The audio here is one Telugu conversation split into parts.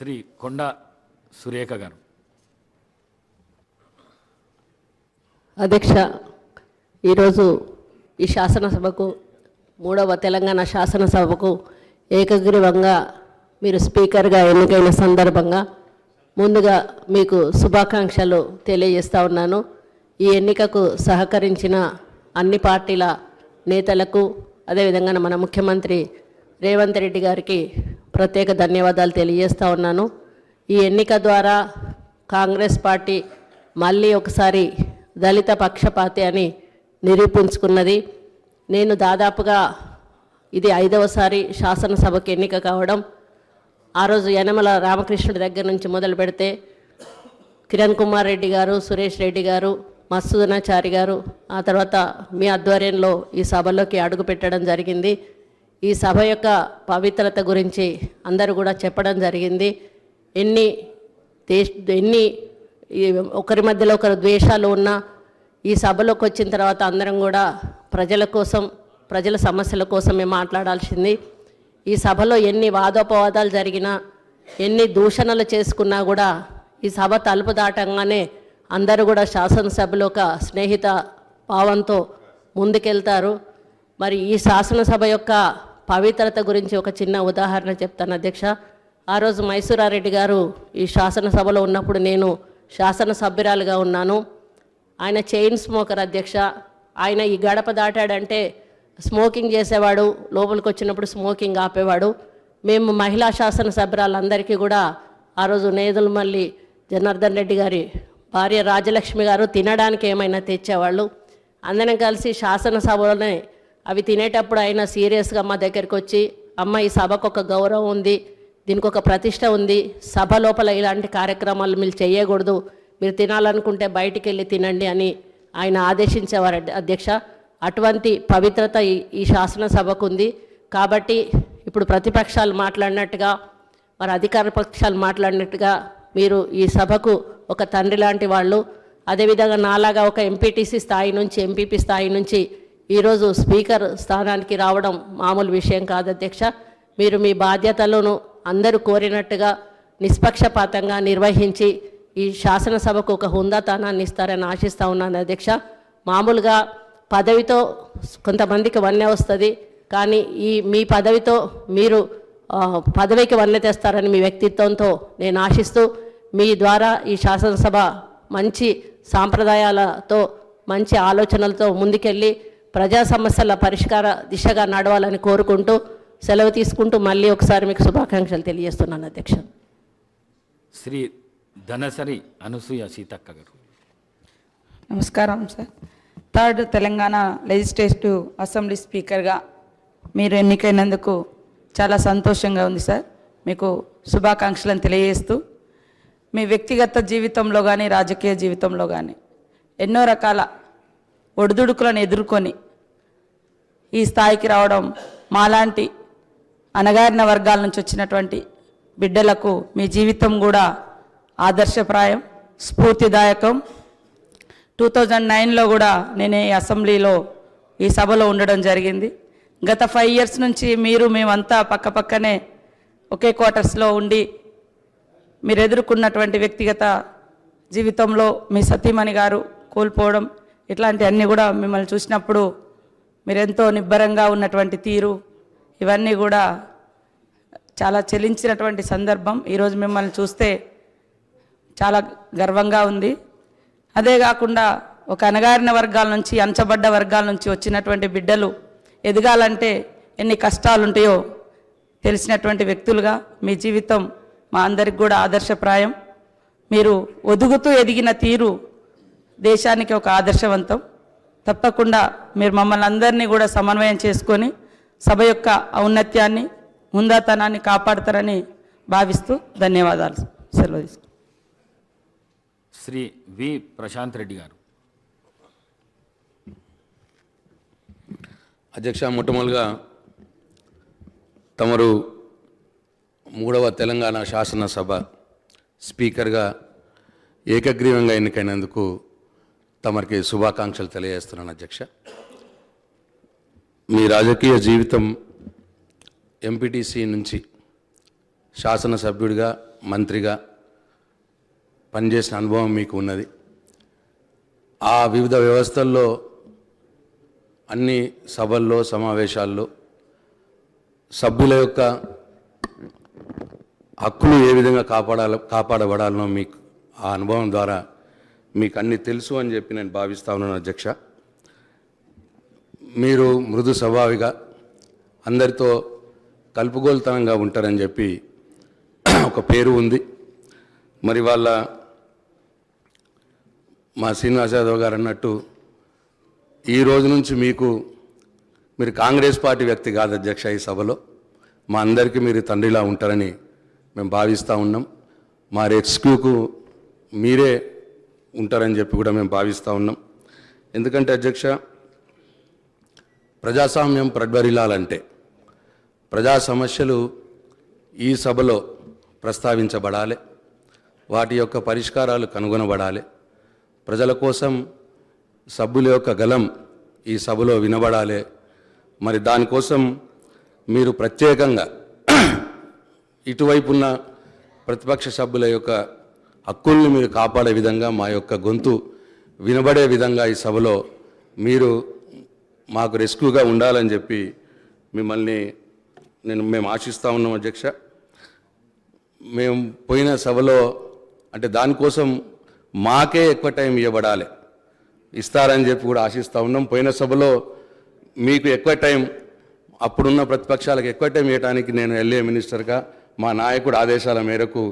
శ్రీ కొండ సురేఖ గారు. అధ్యక్ష ఈరోజు ఈ శాసనసభకు మూడవ తెలంగాణ శాసనసభకు ఏకగ్రీవంగా మీరు స్పీకర్గా ఎన్నికైన సందర్భంగా ముందుగా మీకు శుభాకాంక్షలు తెలియజేస్తా ఉన్నాను. ఈ ఎన్నికకు సహకరించిన అన్ని పార్టీల నేతలకు అదేవిధంగా మన ముఖ్యమంత్రి రేవంత్ రెడ్డి గారికి ప్రత్యేక ధన్యవాదాలు తెలియజేస్తా ఉన్నాను. ఈ ఎన్నిక ద్వారా కాంగ్రెస్ పార్టీ మళ్ళీ ఒకసారి దళిత పక్షపాతి అని నిరూపించుకున్నది. నేను దాదాపుగా ఇది ఐదవసారి శాసనసభకు ఎన్నిక కావడం. ఆ రోజు యనమల రామకృష్ణుడి దగ్గర నుంచి మొదలు పెడితే కిరణ్ కుమార్ రెడ్డి గారు సురేష్ రెడ్డి గారు మత్సూదనాచారి గారు ఆ తర్వాత మీ ఆధ్వర్యంలో ఈ సభలోకి అడుగు పెట్టడం జరిగింది. ఈ సభ యొక్క పవిత్రత గురించి అందరూ కూడా చెప్పడం జరిగింది. ఎన్ని దేశ ఎన్ని ఒకరి మధ్యలో ఒకరు ద్వేషాలు ఉన్నా ఈ సభలోకి వచ్చిన తర్వాత అందరం కూడా ప్రజల కోసం ప్రజల సమస్యల కోసమే మాట్లాడాల్సింది. ఈ సభలో ఎన్ని వాదోపవాదాలు జరిగినా ఎన్ని దూషణలు చేసుకున్నా కూడా ఈ సభ తలుపు దాటంగానే అందరూ కూడా శాసనసభలో ఒక స్నేహిత భావంతో ముందుకెళ్తారు. మరి ఈ శాసనసభ యొక్క పవిత్రత గురించి ఒక చిన్న ఉదాహరణ చెప్తాను అధ్యక్ష. ఆ రోజు మైసూరారెడ్డి గారు ఈ శాసనసభలో ఉన్నప్పుడు నేను శాసనసభ్యురాలుగా ఉన్నాను. ఆయన చైన్ స్మోకర్ అధ్యక్ష. ఆయన ఈ గడప దాటాడంటే స్మోకింగ్ చేసేవాడు లోపలికి వచ్చినప్పుడు స్మోకింగ్ ఆపేవాడు. మేము మహిళా శాసనసభ్యురాలందరికీ కూడా ఆ రోజు నేదులమల్లి జనార్దన్ రెడ్డి గారి భార్య రాజలక్ష్మి గారు తినడానికి ఏమైనా తెచ్చేవాళ్ళు. అందరం కలిసి శాసనసభలోనే అవి తినేటప్పుడు ఆయన సీరియస్గా మా దగ్గరికి వచ్చి అమ్మ ఈ సభకు ఒక గౌరవం ఉంది దీనికి ఒక ప్రతిష్ట ఉంది సభ లోపల ఇలాంటి కార్యక్రమాలు మీరు చేయకూడదు మీరు తినాలనుకుంటే బయటికి వెళ్ళి తినండి అని ఆయన ఆదేశించేవారు అధ్యక్ష. అటువంటి పవిత్రత ఈ ఈ శాసనసభకు ఉంది. కాబట్టి ఇప్పుడు ప్రతిపక్షాలు మాట్లాడినట్టుగా మరి అధికార పక్షాలు మాట్లాడినట్టుగా మీరు ఈ సభకు ఒక తండ్రి లాంటి వాళ్ళు అదేవిధంగా నాలాగా ఒక ఎంపీటీసీ స్థాయి నుంచి ఎంపీపీ స్థాయి నుంచి ఈరోజు స్పీకర్ స్థానానికి రావడం మామూలు విషయం కాదు అధ్యక్ష. మీరు మీ బాధ్యతలను అందరూ కోరినట్టుగా నిష్పక్షపాతంగా నిర్వహించి ఈ శాసనసభకు ఒక హుందాతానాన్ని ఇస్తారని ఆశిస్తూ ఉన్నాను అధ్యక్ష. మామూలుగా పదవితో కొంతమందికి వన్నె వస్తుంది కానీ ఈ మీ పదవితో మీరు పదవికి వన్నె తెస్తారని మీ వ్యక్తిత్వంతో నేను ఆశిస్తూ మీ ద్వారా ఈ శాసనసభ మంచి సాంప్రదాయాలతో మంచి ఆలోచనలతో ముందుకెళ్ళి ప్రజా సమస్యల పరిష్కార దిశగా నడవాలని కోరుకుంటూ సెలవు తీసుకుంటూ మళ్ళీ ఒకసారి మీకు శుభాకాంక్షలు తెలియజేస్తున్నాను అధ్యక్ష. శ్రీ ధనసరి అనసూయ సీతక్క గారు. నమస్కారం sir. Third Telangana legislative assembly స్పీకర్గా మీరు ఎన్నికైనందుకు చాలా సంతోషంగా ఉంది సార్. మీకు శుభాకాంక్షలను తెలియజేస్తూ మీ వ్యక్తిగత జీవితంలో కానీ రాజకీయ జీవితంలో కానీ ఎన్నో రకాల ఒడిదుడుకులను ఎదుర్కొని ఈ స్థాయికి రావడం మాలాంటి అణగారిన వర్గాల నుంచి వచ్చినటువంటి బిడ్డలకు మీ జీవితం కూడా ఆదర్శప్రాయం స్ఫూర్తిదాయకం. టూ థౌజండ్ నైన్లో కూడా నేను ఈ అసెంబ్లీలో ఈ సభలో ఉండడం జరిగింది. గత ఫైవ్ ఇయర్స్ నుంచి మీరు మేమంతా పక్కపక్కనే ఒకే క్వార్టర్స్లో ఉండి మీరు ఎదుర్కొన్నటువంటి వ్యక్తిగత జీవితంలో మీ సతీమణి గారు కోల్పోవడం ఇట్లాంటివన్నీ కూడా మిమ్మల్ని చూసినప్పుడు మీరెంతో నిబ్బరంగా ఉన్నటువంటి తీరు ఇవన్నీ కూడా చాలా చెలించినటువంటి సందర్భం. ఈరోజు మిమ్మల్ని చూస్తే చాలా గర్వంగా ఉంది. అదే కాకుండా ఒక అణగారిన వర్గాల నుంచి అంచబడ్డ వర్గాల నుంచి వచ్చినటువంటి బిడ్డలు ఎదగాలంటే ఎన్ని కష్టాలు ఉంటాయో తెలిసినటువంటి వ్యక్తులుగా మీ జీవితం మా అందరికి కూడా ఆదర్శప్రాయం. మీరు ఒదుగుతూ ఎదిగిన తీరు దేశానికి ఒక ఆదర్శవంతం తప్పకుండా మీరు మమ్మల్ని అందరినీ కూడా సమన్వయం చేసుకొని సభ యొక్క ఔన్నత్యాన్ని ముందాతనాన్ని కాపాడతారని భావిస్తూ ధన్యవాదాలు సెలవు తీసుకుంటాను. శ్రీ వి ప్రశాంత్ రెడ్డి గారు అధ్యక్ష మొట్టమొదలుగా తమరు మూడవ తెలంగాణ శాసనసభ స్పీకర్గా ఏకగ్రీవంగా ఎన్నికైనందుకు తమరికి శుభాకాంక్షలు తెలియజేస్తున్నాను అధ్యక్ష. మీ రాజకీయ జీవితం ఎంపీటీసీ నుంచి శాసనసభ్యుడిగా మంత్రిగా పనిచేసిన అనుభవం మీకు ఉన్నది. ఆ వివిధ వ్యవస్థల్లో అన్ని సభల్లో సమావేశాల్లో సభ్యుల యొక్క హక్కులు ఏ విధంగా కాపాడాల కాపాడబడాలనో మీకు ఆ అనుభవం ద్వారా మీకు అన్ని తెలుసు అని చెప్పి నేను భావిస్తా ఉన్నాను అధ్యక్ష. మీరు మృదు స్వభావిగా అందరితో కలుపుగోలుతనంగా ఉంటారని చెప్పి ఒక పేరు ఉంది. మరి వాళ్ళ మా శ్రీనివాస్ యాదవ్ గారు అన్నట్టు ఈ రోజు నుంచి మీకు మీరు కాంగ్రెస్ పార్టీ వ్యక్తి కాదు అధ్యక్ష ఈ సభలో. మా అందరికీ మీరు తండ్రిలా ఉంటారని మేము భావిస్తూ ఉన్నాం. మా రెస్క్యూకు మీరే ఉంటారని చెప్పి కూడా మేము భావిస్తూ ఉన్నాం. ఎందుకంటే అధ్యక్ష ప్రజాస్వామ్యం ప్రజ్వరిల్లాలంటే ప్రజా సమస్యలు ఈ సభలో ప్రస్తావించబడాలి వాటి యొక్క పరిష్కారాలు కనుగొనబడాలి. ప్రజల కోసం సభ్యుల యొక్క గలం ఈ సభలో వినబడాలి. మరి దానికోసం మీరు ప్రత్యేకంగా ఇటువైపు ఉన్న ప్రతిపక్ష సభ్యుల యొక్క హక్కుల్ని మీరు కాపాడే విధంగా మా యొక్క గొంతు వినబడే విధంగా ఈ సభలో మీరు మాకు రెస్క్యూగా ఉండాలని చెప్పి మిమ్మల్ని నేను మేము ఆశిస్తూ ఉన్నాం అధ్యక్ష. మేము పోయిన సభలో అంటే దానికోసం మాకే ఎక్కువ టైం ఇవ్వబడాలి. ఇస్తారని చెప్పి కూడా ఆశిస్తూ ఉన్నాం. పోయిన సభలో మీకు ఎక్కువ టైం అప్పుడున్న ప్రతిపక్షాలకు ఎక్కువ టైం ఇవ్వడానికి నేను ఎల్ఏ మినిస్టర్గా మా నాయకుడు ఆదేశాల మేరకు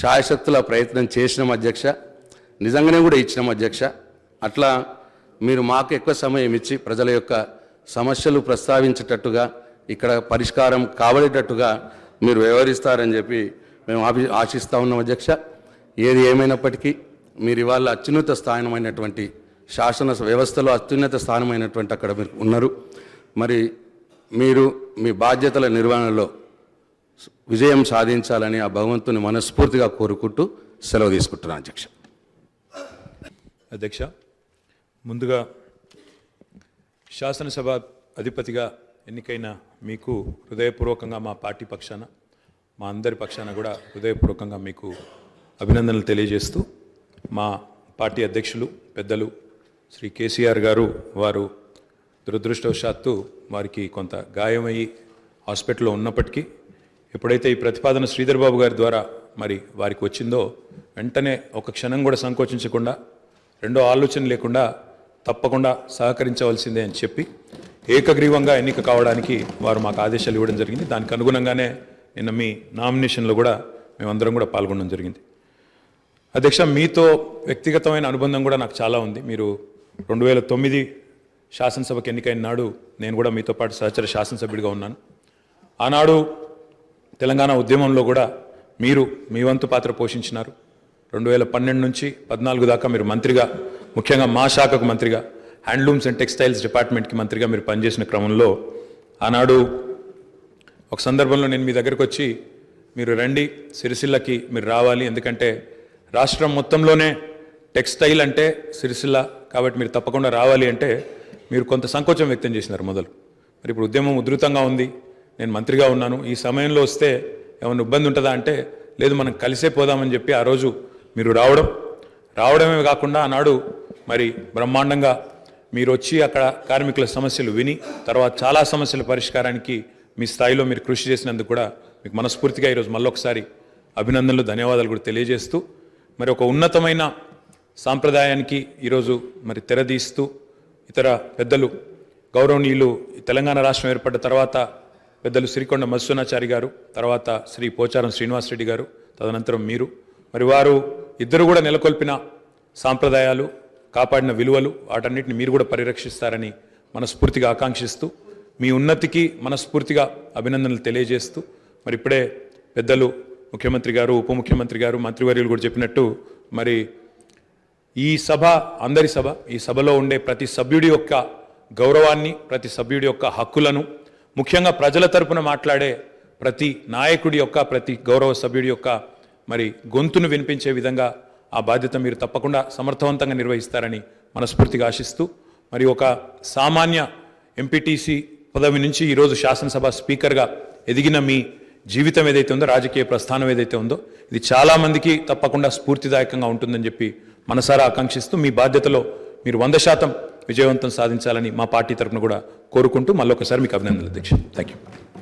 శాయశక్తుల ప్రయత్నం చేసినాం అధ్యక్ష. నిజంగానే కూడా ఇచ్చినాం అధ్యక్ష. అట్లా మీరు మాకు ఎక్కువ సమయం ఇచ్చి ప్రజల యొక్క సమస్యలు ప్రస్తావించేటట్టుగా ఇక్కడ పరిష్కారం కాబడేటట్టుగా మీరు వ్యవహరిస్తారని చెప్పి మేము ఆభి ఆశిస్తూ ఉన్నాం అధ్యక్ష. ఏది ఏమైనప్పటికీ మీరు ఇవాళ అత్యున్నత స్థానమైనటువంటి శాసన వ్యవస్థలో అత్యున్నత స్థానమైనటువంటి అక్కడ మీరు ఉన్నారు. మరి మీరు మీ బాధ్యతల నిర్వహణలో విజయం సాధించాలని ఆ భగవంతుని మనస్ఫూర్తిగా కోరుకుంటూ సెలవు తీసుకుంటున్నాను అధ్యక్ష. అధ్యక్ష ముందుగా శాసనసభ అధిపతిగా ఎన్నికైన మీకు హృదయపూర్వకంగా మా పార్టీ పక్షాన మా అందరి పక్షాన కూడా హృదయపూర్వకంగా మీకు అభినందనలు తెలియజేస్తూ మా పార్టీ అధ్యక్షులు పెద్దలు శ్రీ కేసీఆర్ గారు వారు దురదృష్టవశాత్తు వారికి కొంత గాయమయ్యి హాస్పిటల్లో ఉన్నప్పటికీ ఎప్పుడైతే ఈ ప్రతిపాదన శ్రీధర్ బాబు గారి ద్వారా మరి వారికి వచ్చిందో వెంటనే ఒక క్షణం కూడా సంకోచించకుండా రెండో ఆలోచన లేకుండా తప్పకుండా సహకరించవలసిందే అని చెప్పి ఏకగ్రీవంగా ఎన్నిక కావడానికి వారు మాకు ఆదేశాలు ఇవ్వడం జరిగింది. దానికి అనుగుణంగానే నిన్న మీ నామినేషన్లో కూడా మేమందరం కూడా పాల్గొనడం జరిగింది. అధ్యక్ష మీతో వ్యక్తిగతమైన అనుబంధం కూడా నాకు చాలా ఉంది. మీరు రెండు వేల తొమ్మిది శాసనసభకు ఎన్నికైన నాడు నేను కూడా మీతో పాటు సహచర శాసనసభ్యుడిగా ఉన్నాను. ఆనాడు తెలంగాణ ఉద్యమంలో కూడా మీరు మీ వంతు పాత్ర పోషించినారు. రెండు వేల పన్నెండు నుంచి పద్నాలుగు దాకా మీరు మంత్రిగా ముఖ్యంగా మా శాఖకు మంత్రిగా హ్యాండ్లూమ్స్ అండ్ టెక్స్టైల్స్ డిపార్ట్మెంట్కి మంత్రిగా మీరు పనిచేసిన క్రమంలో ఆనాడు ఒక సందర్భంలో నేను మీ దగ్గరకు వచ్చి మీరు రండి సిరిసిల్లకి మీరు రావాలి. ఎందుకంటే రాష్ట్రం మొత్తంలోనే టెక్స్టైల్ అంటే సిరిసిల్ల కాబట్టి మీరు తప్పకుండా రావాలి అంటే మీరు కొంత సంకోచం వ్యక్తం చేసినారు మొదలు. మరి ఇప్పుడు ఉద్యమం ఉధృతంగా ఉంది. నేను మంత్రిగా ఉన్నాను. ఈ సమయంలో వస్తే ఏమైనా ఇబ్బంది ఉంటుందా అంటే లేదు మనం కలిసే పోదామని చెప్పి ఆ రోజు మీరు రావడం. రావడమే కాకుండా ఆనాడు మరి బ్రహ్మాండంగా మీరు వచ్చి అక్కడ కార్మికుల సమస్యలు విని తర్వాత చాలా సమస్యల పరిష్కారానికి మీ స్థాయిలో మీరు కృషి చేసినందుకు కూడా మీకు మనస్ఫూర్తిగా ఈరోజు మళ్ళొకసారి అభినందనలు ధన్యవాదాలు కూడా తెలియజేస్తూ మరి ఒక ఉన్నతమైన సాంప్రదాయానికి ఈరోజు మరి తెరదీస్తూ ఇతర పెద్దలు గౌరవనీయులు ఈ తెలంగాణ రాష్ట్రం ఏర్పడ్డ తర్వాత పెద్దలు శ్రీకొండ మత్స్యనాచారి గారు తర్వాత శ్రీ పోచారం శ్రీనివాసరెడ్డి గారు తదనంతరం మీరు. మరి వారు ఇద్దరు కూడా నెలకొల్పిన సాంప్రదాయాలు కాపాడిన విలువలు వాటన్నిటిని మీరు కూడా పరిరక్షిస్తారని మనస్ఫూర్తిగా ఆకాంక్షిస్తూ మీ ఉన్నతికి మనస్ఫూర్తిగా అభినందనలు తెలియజేస్తూ మరి ఇప్పుడే పెద్దలు ముఖ్యమంత్రి గారు ఉప ముఖ్యమంత్రి గారు మంత్రివర్యులు కూడా చెప్పినట్టు మరి ఈ సభ అందరి సభ ఈ సభలో ఉండే ప్రతి సభ్యుడి యొక్క గౌరవాన్ని ప్రతి సభ్యుడి యొక్క హక్కులను ముఖ్యంగా ప్రజల తరపున మాట్లాడే ప్రతి నాయకుడి యొక్క ప్రతి గౌరవ సభ్యుడి యొక్క మరి గొంతును వినిపించే విధంగా ఆ బాధ్యత మీరు తప్పకుండా సమర్థవంతంగా నిర్వహిస్తారని మనస్ఫూర్తిగా ఆశిస్తూ మరి ఒక సామాన్య ఎంపీటీసీ పదవి నుంచి ఈరోజు శాసనసభ స్పీకర్గా ఎదిగిన మీ జీవితం ఏదైతే ఉందో రాజకీయ ప్రస్థానం ఏదైతే ఉందో ఇది చాలామందికి తప్పకుండా స్ఫూర్తిదాయకంగా ఉంటుందని చెప్పి మనసారా ఆకాంక్షిస్తూ మీ బాధ్యతలో మీరు వంద శాతం విజయవంతం సాధించాలని మా పార్టీ తరఫున కూడా కోరుకుంటూ మళ్ళొకసారి మీకు అభినందనలు అధ్యక్ష థ్యాంక్ యూ